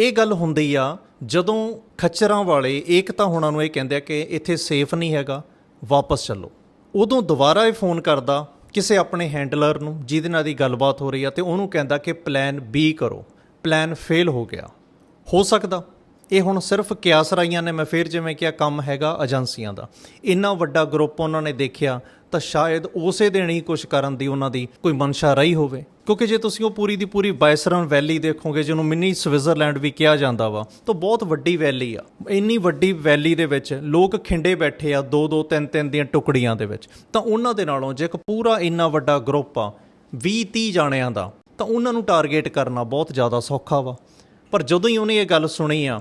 ਇਹ ਗੱਲ ਹੁੰਦੀ ਆ ਜਦੋਂ ਖੱਚਰਾਂ ਵਾਲੇ ਏਕਤਾ ਹੋਣਾ ਨੂੰ ਇਹ ਕਹਿੰਦੇ ਆ ਕਿ ਇੱਥੇ ਸੇਫ ਨਹੀਂ ਹੈਗਾ, ਵਾਪਸ ਚੱਲੋ। ਉਦੋਂ ਦੁਬਾਰਾ ਇਹ ਫੋਨ ਕਰਦਾ ਕਿਸੇ ਆਪਣੇ ਹੈਂਡਲਰ ਨੂੰ, ਜਿਹਦੇ ਨਾਲ ਦੀ ਗੱਲਬਾਤ ਹੋ ਰਹੀ ਆ ਤੇ ਉਹਨੂੰ ਕਹਿੰਦਾ ਕਿ ਪਲਾਨ ਬੀ ਕਰੋ। ਪਲਾਨ ਫੇਲ ਹੋ ਗਿਆ। ਹੋ ਸਕਦਾ। ਇਹ ਹੁਣ ਸਿਰਫ ਕਿਆਸ ਰਾਈਆਂ ਨੇ, ਮੈਂ ਫੇਰ ਜਿਵੇਂ ਕਿਹਾ, ਕੰਮ ਹੈਗਾ ਏਜੰਸੀਆਂ ਦਾ। ਇੰਨਾ ਵੱਡਾ ਗਰੁੱਪ ਉਹਨਾਂ ਨੇ ਦੇਖਿਆ ਤਾਂ ਸ਼ਾਇਦ ਉਸੇ ਦਿਨ ਹੀ ਕੁਝ ਕਰਨ ਦੀ ਉਹਨਾਂ ਦੀ ਕੋਈ ਮਨਸ਼ਾ ਰਹੀ ਹੋਵੇ। ਕਿਉਂਕਿ ਜੇ ਤੁਸੀਂ ਉਹ ਪੂਰੀ ਦੀ ਪੂਰੀ ਬਾਇਸਰਨ ਵੈਲੀ ਦੇਖੋਗੇ, ਜਿਹਨੂੰ ਮਿੰਨੀ ਸਵਿਟਜ਼ਰਲੈਂਡ ਵੀ ਕਿਹਾ ਜਾਂਦਾ ਵਾ, ਤਾਂ ਬਹੁਤ ਵੱਡੀ ਵੈਲੀ ਆ। ਇੰਨੀ ਵੱਡੀ ਵੈਲੀ ਦੇ ਵਿੱਚ ਲੋਕ ਖਿੰਡੇ ਬੈਠੇ ਆ ਦੋ ਦੋ ਤਿੰਨ ਤਿੰਨ ਦੀਆਂ ਟੁਕੜੀਆਂ ਦੇ ਵਿੱਚ। ਤਾਂ ਉਹਨਾਂ ਦੇ ਨਾਲੋਂ ਜੇ ਇੱਕ ਪੂਰਾ ਇੰਨਾ ਵੱਡਾ ਗਰੁੱਪ ਆ 20 30 ਜਾਣਿਆਂ ਦਾ, ਤਾਂ ਉਹਨਾਂ ਨੂੰ ਟਾਰਗੇਟ ਕਰਨਾ ਬਹੁਤ ਜ਼ਿਆਦਾ ਸੌਖਾ ਵਾ। ਪਰ ਜਦੋਂ ਹੀ ਉਹਨੇ ਇਹ ਗੱਲ ਸੁਣੀ ਆ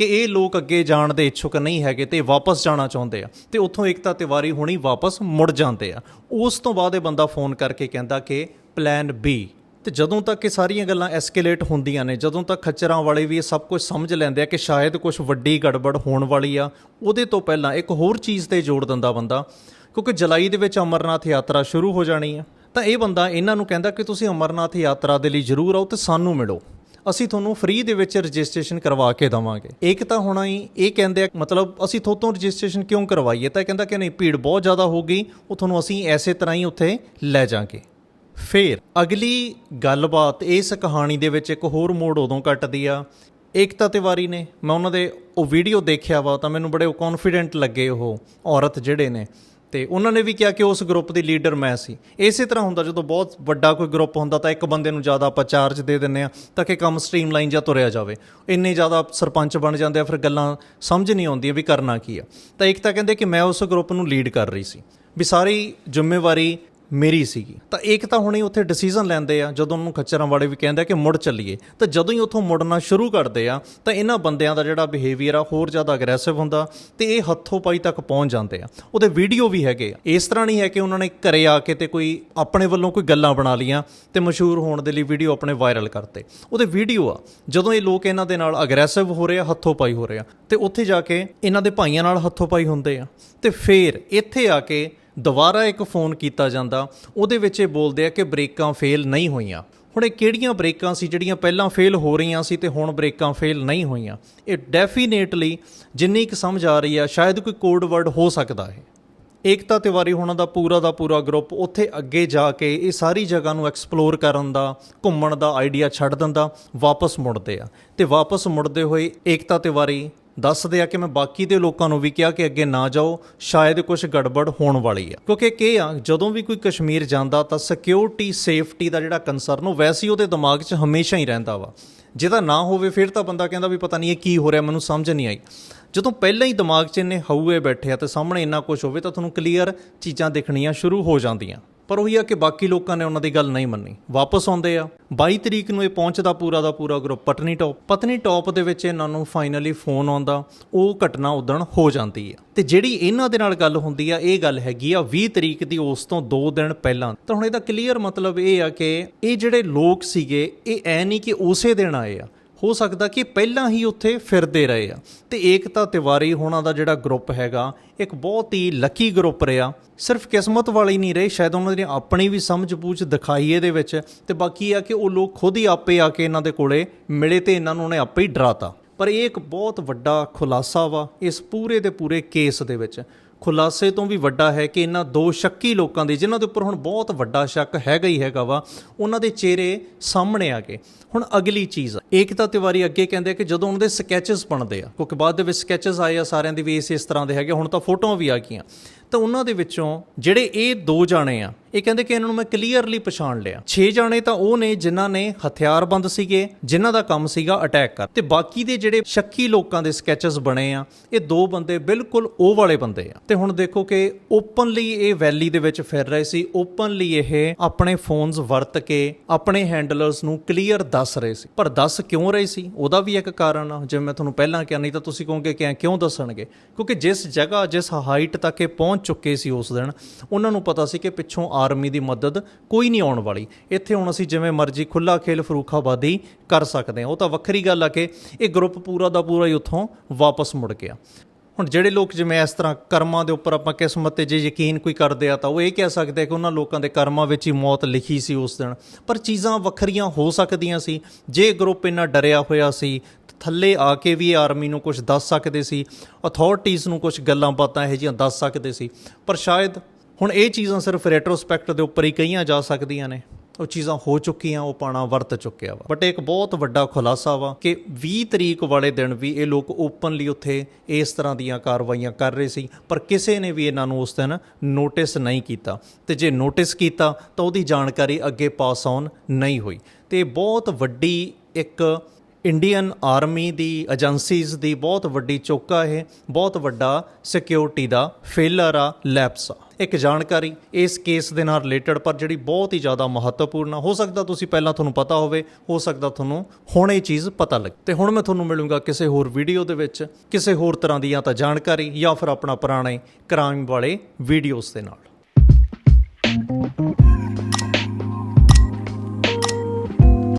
ਕਿ ਇਹ ਲੋਕ ਅੱਗੇ ਜਾਣ ਦੇ ਇੱਛੁਕ ਨਹੀਂ ਹੈਗੇ ਤੇ ਵਾਪਸ ਜਾਣਾ ਚਾਹੁੰਦੇ ਆ ਤੇ ਉੱਥੋਂ ਏਕਤਾ ਤਿਵਾਰੀ ਹੁਣੀ ਵਾਪਸ ਮੁੜ ਜਾਂਦੇ ਆ। ਉਸ ਤੋਂ ਬਾਅਦ ਇਹ ਬੰਦਾ ਫੋਨ ਕਰਕੇ ਕਹਿੰਦਾ ਕਿ ਪਲਾਨ ਬੀ ਤੇ ਜਦੋਂ ਤੱਕ ਇਹ ਸਾਰੀਆਂ ਗੱਲਾਂ ਐਸਕੇਲੇਟ ਹੁੰਦੀਆਂ ਨੇ, ਜਦੋਂ ਤੱਕ ਖੱਚਰਾਂ ਵਾਲੇ ਵੀ ਇਹ ਸਭ ਕੁਝ ਸਮਝ ਲੈਂਦੇ ਆ ਕਿ ਸ਼ਾਇਦ ਕੁਝ ਵੱਡੀ ਗੜਬੜ ਹੋਣ ਵਾਲੀ ਆ, ਉਹਦੇ ਤੋਂ ਪਹਿਲਾਂ ਇੱਕ ਹੋਰ ਚੀਜ਼ ਤੇ ਜ਼ੋਰ ਦਿੰਦਾ ਬੰਦਾ, ਕਿਉਂਕਿ ਜੁਲਾਈ ਦੇ ਵਿੱਚ ਅਮਰਨਾਥ ਯਾਤਰਾ ਸ਼ੁਰੂ ਹੋ ਜਾਣੀ ਆ। ਤਾਂ ਇਹ ਬੰਦਾ ਇਹਨਾਂ ਨੂੰ ਕਹਿੰਦਾ ਕਿ ਤੁਸੀਂ ਅਮਰਨਾਥ ਯਾਤਰਾ ਦੇ ਲਈ ਜ਼ਰੂਰ ਆਓ ਤੇ ਸਾਨੂੰ ਮਿਲੋ। ਅਸੀਂ ਤੁਹਾਨੂੰ ਫ੍ਰੀ ਦੇ ਵਿੱਚ ਰਜਿਸਟ੍ਰੇਸ਼ਨ ਕਰਵਾ ਕੇ ਦਵਾਂਗੇ। ਇੱਕ ਤਾਂ ਹੋਣਾ ਹੀ ਇਹ ਕਹਿੰਦੇ ਆ, ਮਤਲਬ ਅਸੀਂ ਥੋਤੋਂ ਰਜਿਸਟ੍ਰੇਸ਼ਨ ਕਿਉਂ ਕਰਵਾਈਏ? ਤਾਂ ਇਹ ਕਹਿੰਦਾ ਕਿ ਨਹੀਂ, ਭੀੜ ਬਹੁਤ ਜ਼ਿਆਦਾ ਹੋ ਗਈ, ਉਹ ਤੁਹਾਨੂੰ ਅਸੀਂ ਐਸੇ ਤਰ੍ਹਾਂ ਹੀ ਉੱਥੇ ਲੈ ਜਾਾਂਗੇ। ਫਿਰ ਅਗਲੀ ਗੱਲਬਾਤ, ਇਸ ਕਹਾਣੀ ਦੇ ਵਿੱਚ ਇੱਕ ਹੋਰ ਮੋੜ ਉਦੋਂ ਕੱਟਦੀ ਆ। ਏਕਤਾ ਤਿਵਾਰੀ ਨੇ, ਮੈਂ ਉਹਨਾਂ ਦੇ ਉਹ ਵੀਡੀਓ ਦੇਖਿਆ ਵਾ, ਤਾਂ ਮੈਨੂੰ ਬੜੇ ਕੌਨਫੀਡੈਂਟ ਲੱਗੇ ਉਹ ਔਰਤ ਜਿਹੜੇ ਨੇ। ਤੇ ਉਹਨਾਂ ਨੇ ਵੀ ਕਿਹਾ ਕਿ ਉਸ ਗਰੁੱਪ ਦੀ ਲੀਡਰ ਮੈਂ ਸੀ। ਇਸੇ ਤਰ੍ਹਾਂ ਹੁੰਦਾ, ਜਦੋਂ ਬਹੁਤ ਵੱਡਾ ਕੋਈ ਗਰੁੱਪ ਹੁੰਦਾ ਤਾਂ ਇੱਕ ਬੰਦੇ ਨੂੰ ਜ਼ਿਆਦਾ ਆਪਾਂ ਚਾਰਜ ਦੇ ਦਿੰਨੇ ਆ ਤਾਂ ਕਿ ਕੰਮ ਸਟ੍ਰੀਮਲਾਈਨ ਜਾਂ ਤੁਰਿਆ ਜਾਵੇ। ਇੰਨੇ ਜ਼ਿਆਦਾ ਸਰਪੰਚ ਬਣ ਜਾਂਦੇ ਆ, ਫਿਰ ਗੱਲਾਂ ਸਮਝ ਨਹੀਂ ਆਉਂਦੀਆਂ ਵੀ ਕਰਨਾ ਕੀ ਆ। ਤਾਂ ਇੱਕ ਤਾਂ ਕਹਿੰਦੇ ਕਿ ਮੈਂ ਉਸ ਗਰੁੱਪ ਨੂੰ ਲੀਡ ਕਰ ਰਹੀ ਸੀ। ਵੀ ਸਾਰੀ ਜ਼ਿੰਮੇਵਾਰੀ ਮੇਰੀ ਸੀਗੀ। ਤਾਂ ਇੱਕ ਤਾਂ ਹੁਣੇ ਉੱਥੇ ਡਿਸੀਜਨ ਲੈਂਦੇ ਆ, ਜਦੋਂ ਉਹਨੂੰ ਖੱਚਰਾਂ ਵਾਲੇ ਵੀ ਕਹਿੰਦੇ ਆ ਕਿ ਮੁੜ ਚੱਲੀਏ। ਤਾਂ ਜਦੋਂ ਹੀ ਉੱਥੋਂ ਮੁੜਨਾ ਸ਼ੁਰੂ ਕਰਦੇ ਆ, ਤਾਂ ਇਹਨਾਂ ਬੰਦਿਆਂ ਦਾ ਜਿਹੜਾ ਬਿਹੇਵੀਅਰ ਆ, ਹੋਰ ਜ਼ਿਆਦਾ ਅਗਰੈਸਿਵ ਹੁੰਦਾ ਤੇ ਇਹ ਹੱਥੋਂ ਪਾਈ ਤੱਕ ਪਹੁੰਚ ਜਾਂਦੇ ਆ। ਉਹਦੇ ਵੀਡੀਓ ਵੀ ਹੈਗੇ ਆ। ਇਸ ਤਰ੍ਹਾਂ ਨਹੀਂ ਹੈ ਕਿ ਉਹਨਾਂ ਨੇ ਘਰੇ ਆ ਕੇ ਤੇ ਕੋਈ ਆਪਣੇ ਵੱਲੋਂ ਕੋਈ ਗੱਲਾਂ ਬਣਾ ਲੀਆਂ ਤੇ ਮਸ਼ਹੂਰ ਹੋਣ ਦੇ ਲਈ ਵੀਡੀਓ ਆਪਣੇ ਵਾਇਰਲ ਕਰਤੇ। ਉਹਦੇ ਵੀਡੀਓ ਆ, ਜਦੋਂ ਇਹ ਲੋਕ ਇਹਨਾਂ ਦੇ ਨਾਲ ਅਗਰੈਸਿਵ ਹੋ ਰਹੇ ਆ, ਹੱਥੋਂ ਪਾਈ ਹੋ ਰਹੇ ਆ, ਤੇ ਉੱਥੇ ਜਾ ਕੇ ਇਹਨਾਂ ਦੇ ਭਾਈਆਂ ਨਾਲ ਹੱਥੋਂ ਪਾਈ ਹੁੰਦੇ ਆ। ਤੇ ਫੇਰ ਇੱਥੇ ਆ ਕੇ ਦੁਬਾਰਾ ਇੱਕ ਫੋਨ ਕੀਤਾ ਜਾਂਦਾ, ਉਹਦੇ ਵਿੱਚ ਇਹ ਬੋਲਦੇ ਆ ਕਿ ਬ੍ਰੇਕਾਂ ਫੇਲ ਨਹੀਂ ਹੋਈਆਂ। ਹੁਣ ਇਹ ਕਿਹੜੀਆਂ ਬ੍ਰੇਕਾਂ ਸੀ ਜਿਹੜੀਆਂ ਪਹਿਲਾਂ ਫੇਲ ਹੋ ਰਹੀਆਂ ਸੀ ਤੇ ਹੁਣ ਬ੍ਰੇਕਾਂ ਫੇਲ ਨਹੀਂ ਹੋਈਆਂ? ਇਹ ਡੈਫੀਨੇਟਲੀ ਜਿੰਨੀ ਕੁ ਸਮਝ ਆ ਰਹੀ ਆ, ਸ਼ਾਇਦ ਕੋਈ ਕੋਡ ਵਰਡ ਹੋ ਸਕਦਾ ਹੈ। ਏਕਤਾ ਤਿਵਾਰੀ ਹੋਣਾ ਦਾ ਪੂਰਾ ਦਾ ਪੂਰਾ ਗਰੁੱਪ ਉੱਥੇ ਅੱਗੇ ਜਾ ਕੇ ਇਹ ਸਾਰੀ ਜਗ੍ਹਾ ਨੂੰ ਐਕਸਪਲੋਰ ਕਰਨ ਦਾ, ਘੁੰਮਣ ਦਾ ਆਈਡੀਆ ਛੱਡ ਦਿੰਦਾ, ਵਾਪਸ ਮੁੜਦੇ ਆ। ਤੇ ਵਾਪਸ ਮੁੜਦੇ ਹੋਏ ਏਕਤਾ ਤਿਵਾਰੀ ਦੱਸਦੇ ਆ ਕਿ ਮੈਂ ਬਾਕੀ ਦੇ ਲੋਕਾਂ ਨੂੰ ਵੀ ਕਿਹਾ ਕਿ ਅੱਗੇ ਨਾ ਜਾਓ, ਸ਼ਾਇਦ ਕੁਝ ਗੜਬੜ ਹੋਣ ਵਾਲੀ ਆ ਕਿਉਂਕਿ ਕੀ ਆ ਜਦੋਂ ਵੀ ਕੋਈ ਕਸ਼ਮੀਰ ਜਾਂਦਾ ਤਾਂ ਸਿਕਿਉਰਿਟੀ ਸੇਫਟੀ ਦਾ ਜਿਹੜਾ ਕੰਸਰਨ ਉਹ ਵੈਸੇ ਹੀ ਉਹਦੇ ਦਿਮਾਗ 'ਚ ਹਮੇਸ਼ਾ ਹੀ ਰਹਿੰਦਾ ਵਾ। ਜਿਹਦਾ ਨਾ ਹੋਵੇ, ਫਿਰ ਤਾਂ ਬੰਦਾ ਕਹਿੰਦਾ ਵੀ ਪਤਾ ਨਹੀਂ ਇਹ ਕੀ ਹੋ ਰਿਹਾ, ਮੈਨੂੰ ਸਮਝ ਨਹੀਂ ਆਈ। ਜਦੋਂ ਪਹਿਲਾਂ ਹੀ ਦਿਮਾਗ 'ਚ ਇੰਨੇ ਹਊਏ ਬੈਠੇ ਆ ਤੇ ਸਾਹਮਣੇ ਇੰਨਾ ਕੁਝ ਹੋਵੇ ਤਾਂ ਤੁਹਾਨੂੰ ਕਲੀਅਰ ਚੀਜ਼ਾਂ ਦਿਖਣੀਆਂ ਸ਼ੁਰੂ ਹੋ ਜਾਂਦੀਆਂ। ਪਰ ਉਹੀ ਆ ਕਿ ਬਾਕੀ ਲੋਕਾਂ ਨੇ ਉਹਨਾਂ ਦੀ ਗੱਲ ਨਹੀਂ ਮੰਨੀ। ਵਾਪਸ ਆਉਂਦੇ ਆ। 22 ਤਰੀਕ ਨੂੰ ਇਹ ਪਹੁੰਚਦਾ ਪੂਰਾ ਦਾ ਪੂਰਾ group Patnitop, Patnitop ਦੇ ਵਿੱਚ ਇਹਨਾਂ ਨੂੰ ਫਾਈਨਲੀ ਫੋਨ ਆਉਂਦਾ, ਉਹ ਘਟਨਾ ਉਦਣ ਹੋ ਜਾਂਦੀ ਆ। ਤੇ ਜਿਹੜੀ ਇਹਨਾਂ ਦੇ ਨਾਲ ਗੱਲ ਹੁੰਦੀ ਆ, ਇਹ ਗੱਲ ਹੈਗੀ ਆ 20 ਤਰੀਕ ਦੀ ਉਸ ਤੋਂ 2 ਦਿਨ ਪਹਿਲਾਂ। ਤਾਂ ਹੁਣ ਇਹਦਾ ਕਲੀਅਰ ਮਤਲਬ ਇਹ ਆ ਕਿ ਇਹ ਜਿਹੜੇ ਲੋਕ ਸੀਗੇ, ਇਹ ਐ ਨਹੀਂ ਕਿ ਉਸੇ ਦਿਨ ਆਏ ਆ। ਹੋ ਸਕਦਾ ਕਿ ਪਹਿਲਾਂ ਹੀ ਉੱਥੇ ਫਿਰਦੇ ਰਹੇ ਆ। ਤੇ ਏਕਤਾ ਤਿਵਾਰੀ ਹੋਣਾ ਦਾ ਜਿਹੜਾ ਗਰੁੱਪ ਹੈਗਾ, ਇੱਕ ਬਹੁਤ ਹੀ ਲੱਕੀ ਗਰੁੱਪ ਰਿਹਾ। ਸਿਰਫ ਕਿਸਮਤ ਵਾਲੀ ਨਹੀਂ ਰਹੇ, ਸ਼ਾਇਦ ਉਹਨਾਂ ਦੀ ਆਪਣੀ ਵੀ ਸਮਝ ਬੂਝ ਦਿਖਾਈ ਇਹਦੇ ਵਿੱਚ। ਤੇ ਬਾਕੀ ਆ ਕਿ ਉਹ ਲੋਕ ਖੁਦ ਹੀ ਆਪੇ ਆ ਕੇ ਇਹਨਾਂ ਦੇ ਕੋਲੇ ਮਿਲੇ ਤੇ ਇਹਨਾਂ ਨੂੰ ਉਹਨੇ ਆਪੇ ਹੀ ਡਰਾਤਾ। ਪਰ ਇਹ ਇੱਕ ਬਹੁਤ ਵੱਡਾ ਖੁਲਾਸਾ ਵਾ, ਇਸ ਪੂਰੇ ਦੇ ਪੂਰੇ ਕੇਸ ਦੇ ਵਿੱਚ। ਖੁਲਾਸੇ ਤੋਂ ਵੀ ਵੱਡਾ ਹੈ ਕਿ ਇਹਨਾਂ ਦੋ ਸ਼ੱਕੀ ਲੋਕਾਂ ਦੇ, ਜਿਨ੍ਹਾਂ ਦੇ ਉੱਪਰ ਹੁਣ ਬਹੁਤ ਵੱਡਾ ਸ਼ੱਕ ਹੈਗਾ ਹੀ ਹੈਗਾ ਵਾ, ਉਹਨਾਂ ਦੇ ਚਿਹਰੇ ਸਾਹਮਣੇ ਆ ਗਏ। ਹੁਣ ਅਗਲੀ ਚੀਜ਼ ਏਕਤਾ ਤਿਵਾਰੀ ਅੱਗੇ ਕਹਿੰਦੇ ਕਿ ਜਦੋਂ ਉਹਨਾਂ ਦੇ ਸਕੈਚਸ ਬਣਦੇ ਆ, ਕਿਉਂਕਿ ਬਾਅਦ ਦੇ ਵਿੱਚ ਸਕੈਚਸ ਆਏ ਆ, ਸਾਰਿਆਂ ਦੇ ਵੀ ਇਸ ਇਸ ਤਰ੍ਹਾਂ ਦੇ ਹੈਗੇ, ਹੁਣ ਤਾਂ ਫੋਟੋਆਂ ਵੀ ਆ ਗਈਆਂ। ਤਾਂ ਉਹਨਾਂ ਦੇ ਵਿੱਚੋਂ ਜਿਹੜੇ ਇਹ ਦੋ ਜਾਣੇ ਆ, ਇਹ ਕਹਿੰਦੇ ਕਿ ਇਹਨਾਂ ਨੂੰ ਮੈਂ ਕਲੀਅਰਲੀ ਪਛਾਣ ਲਿਆ। 6 ਜਾਣੇ ਤਾਂ ਉਹ ਨੇ ਜਿਨ੍ਹਾਂ ਨੇ ਹਥਿਆਰਬੰਦ ਸੀਗੇ, ਜਿਨ੍ਹਾਂ ਦਾ ਕੰਮ ਸੀਗਾ ਅਟੈਕ ਕਰ। ਤੇ ਬਾਕੀ ਦੇ ਜਿਹੜੇ ਸ਼ੱਕੀ ਲੋਕਾਂ ਦੇ ਸਕੈਚਸ ਬਣੇ ਆ, ਇਹ ਦੋ ਬੰਦੇ ਬਿਲਕੁਲ ਉਹ ਵਾਲੇ ਬੰਦੇ ਆ। ਤੇ ਹੁਣ ਦੇਖੋ ਕਿ ਓਪਨਲੀ ਇਹ ਵੈਲੀ ਦੇ ਵਿੱਚ ਫਿਰ ਰਹੇ ਸੀ ਓਪਨਲੀ ਇਹ ਆਪਣੇ ਫੋਨਸ ਵਰਤ ਕੇ ਆਪਣੇ ਹੈਂਡਲਰਸ ਨੂੰ ਕਲੀਅਰ ਦੱਸ ਰਹੇ ਸੀ। ਪਰ ਦੱਸ ਕਿਉਂ ਰਹੇ ਸੀ? ਉਹਦਾ ਵੀ ਇੱਕ ਕਾਰਨ ਆ। ਜਿਵੇਂ ਮੈਂ ਤੁਹਾਨੂੰ ਪਹਿਲਾਂ ਕਿਹਾ, ਨਹੀਂ ਤਾਂ ਤੁਸੀਂ ਕਹੋਗੇ ਕਿ ਕਿਉਂ ਦੱਸਣਗੇ? ਕਿਉਂਕਿ ਜਿਸ ਜਗ੍ਹਾ, ਜਿਸ ਹਾਈਟ ਤੱਕ ਇਹ ਪਹੁੰਚ ਚੁੱਕੇ ਸੀ ਉਸ ਦਿਨ, ਉਹਨਾਂ ਨੂੰ ਪਤਾ ਸੀ ਕਿ ਪਿੱਛੋਂ ਆਰਮੀ ਦੀ ਮਦਦ ਕੋਈ ਨਹੀਂ ਆਉਣ ਵਾਲੀ। ਇੱਥੇ ਹੁਣ ਅਸੀਂ ਜਿਵੇਂ ਮਰਜ਼ੀ ਖੁੱਲਾ ਖੇਲ ਫਰੂਖਾਬਾਦੀ ਕਰ ਸਕਦੇ ਹਾਂ। ਉਹ ਤਾਂ ਵੱਖਰੀ ਗੱਲ ਆ ਕਿ ਇਹ ਗਰੁੱਪ ਪੂਰਾ ਦਾ ਪੂਰਾ ਹੀ ਉੱਥੋਂ ਵਾਪਸ ਮੁੜ ਗਿਆ। ਹੁਣ ਜਿਹੜੇ ਲੋਕ ਜਿਵੇਂ ਇਸ ਤਰ੍ਹਾਂ ਕਰਮਾਂ ਦੇ ਉੱਪਰ ਆਪਾਂ ਕਿਸਮਤ ਤੇ ਜੇ ਯਕੀਨ ਕੋਈ ਕਰਦੇ ਆ ਤਾਂ ਉਹ ਇਹ ਕਹਿ ਸਕਦੇ ਕਿ ਉਹਨਾਂ ਲੋਕਾਂ ਦੇ ਕਰਮਾਂ ਵਿੱਚ ਹੀ ਮੌਤ ਲਿਖੀ ਸੀ ਉਸ ਦਿਨ। ਪਰ ਚੀਜ਼ਾਂ ਵੱਖਰੀਆਂ ਹੋ ਸਕਦੀਆਂ ਸੀ। ਜੇ ਗਰੁੱਪ ਇੰਨਾ ਡਰਿਆ ਹੋਇਆ ਸੀ, ਥੱਲੇ ਆ ਕੇ ਵੀ ਆਰਮੀ ਨੂੰ ਕੁਝ ਦੱਸ ਸਕਦੇ ਸੀ ਅਥਾਰਟੀਆਂ ਨੂੰ ਕੁਝ ਗੱਲਾਂ ਬਾਤਾਂ ਇਹੋ ਜਿਹੀਆਂ ਦੱਸ ਸਕਦੇ ਸੀ। ਪਰ ਸ਼ਾਇਦ ਹੁਣ ਇਹ ਚੀਜ਼ਾਂ ਸਿਰਫ ਰੈਟਰੋਸਪੈਕਟ ਦੇ ਉੱਪਰ ਹੀ ਕਹੀਆਂ ਜਾ ਸਕਦੀਆਂ ਨੇ। ਉਹ ਚੀਜ਼ਾਂ ਹੋ ਚੁੱਕੀਆਂ, ਉਹ ਪਾਣਾ ਵਰਤ ਚੁੱਕਿਆ ਵਾ। ਬਟ ਇੱਕ ਬਹੁਤ ਵੱਡਾ ਖੁਲਾਸਾ ਵਾ ਕਿ 20 ਤਰੀਕ ਵਾਲੇ ਦਿਨ ਵੀ ਇਹ ਲੋਕ ਓਪਨਲੀ ਉੱਥੇ ਇਸ ਤਰ੍ਹਾਂ ਦੀਆਂ ਕਾਰਵਾਈਆਂ ਕਰ ਰਹੇ ਸੀ, ਪਰ ਕਿਸੇ ਨੇ ਵੀ ਇਹਨਾਂ ਨੂੰ ਉਸ ਦਿਨ ਨੋਟਿਸ ਨਹੀਂ ਕੀਤਾ। ਤੇ ਜੇ ਨੋਟਿਸ ਕੀਤਾ, ਤਾਂ ਉਹਦੀ ਜਾਣਕਾਰੀ ਅੱਗੇ ਪਾਸ ਆਨ ਨਹੀਂ ਹੋਈ। ਤੇ ਬਹੁਤ ਵੱਡੀ ਇੱਕ ਇੰਡੀਅਨ ਆਰਮੀ ਦੀ ਏਜੰਸੀਜ਼ ਦੀ ਬਹੁਤ ਵੱਡੀ ਚੌਕਾ ਇਹ, ਬਹੁਤ ਵੱਡਾ ਸਿਕਿਉਰਿਟੀ ਦਾ ਫੇਲਰ ਆ ਲੈਪਸ ਆ। ਇੱਕ ਜਾਣਕਾਰੀ, ਇਸ ਕੇਸ ਦੇ ਨਾਲ ਰਿਲੇਟਡ ਪਰ ਜਿਹੜੀ ਬਹੁਤ ਹੀ ਜ਼ਿਆਦਾ ਮਹੱਤਵਪੂਰਨ ਆ, ਹੋ ਸਕਦਾ ਤੁਸੀਂ ਪਹਿਲਾਂ ਤੁਹਾਨੂੰ ਪਤਾ ਹੋਵੇ, ਹੋ ਸਕਦਾ ਤੁਹਾਨੂੰ ਹੁਣ ਇਹ ਚੀਜ਼ ਪਤਾ ਲੱਗ। ਤੇ ਹੁਣ ਮੈਂ ਤੁਹਾਨੂੰ ਮਿਲੂੰਗਾ ਕਿਸੇ ਹੋਰ ਵੀਡੀਓ ਦੇ ਵਿੱਚ, ਕਿਸੇ ਹੋਰ ਤਰ੍ਹਾਂ ਦੀ ਜਾਂ ਤਾਂ ਜਾਣਕਾਰੀ ਜਾਂ ਫਿਰ ਆਪਣਾ ਪੁਰਾਣੇ ਕ੍ਰਾਈਮ ਵਾਲੇ ਵੀਡੀਓਜ਼ ਦੇ ਨਾਲ।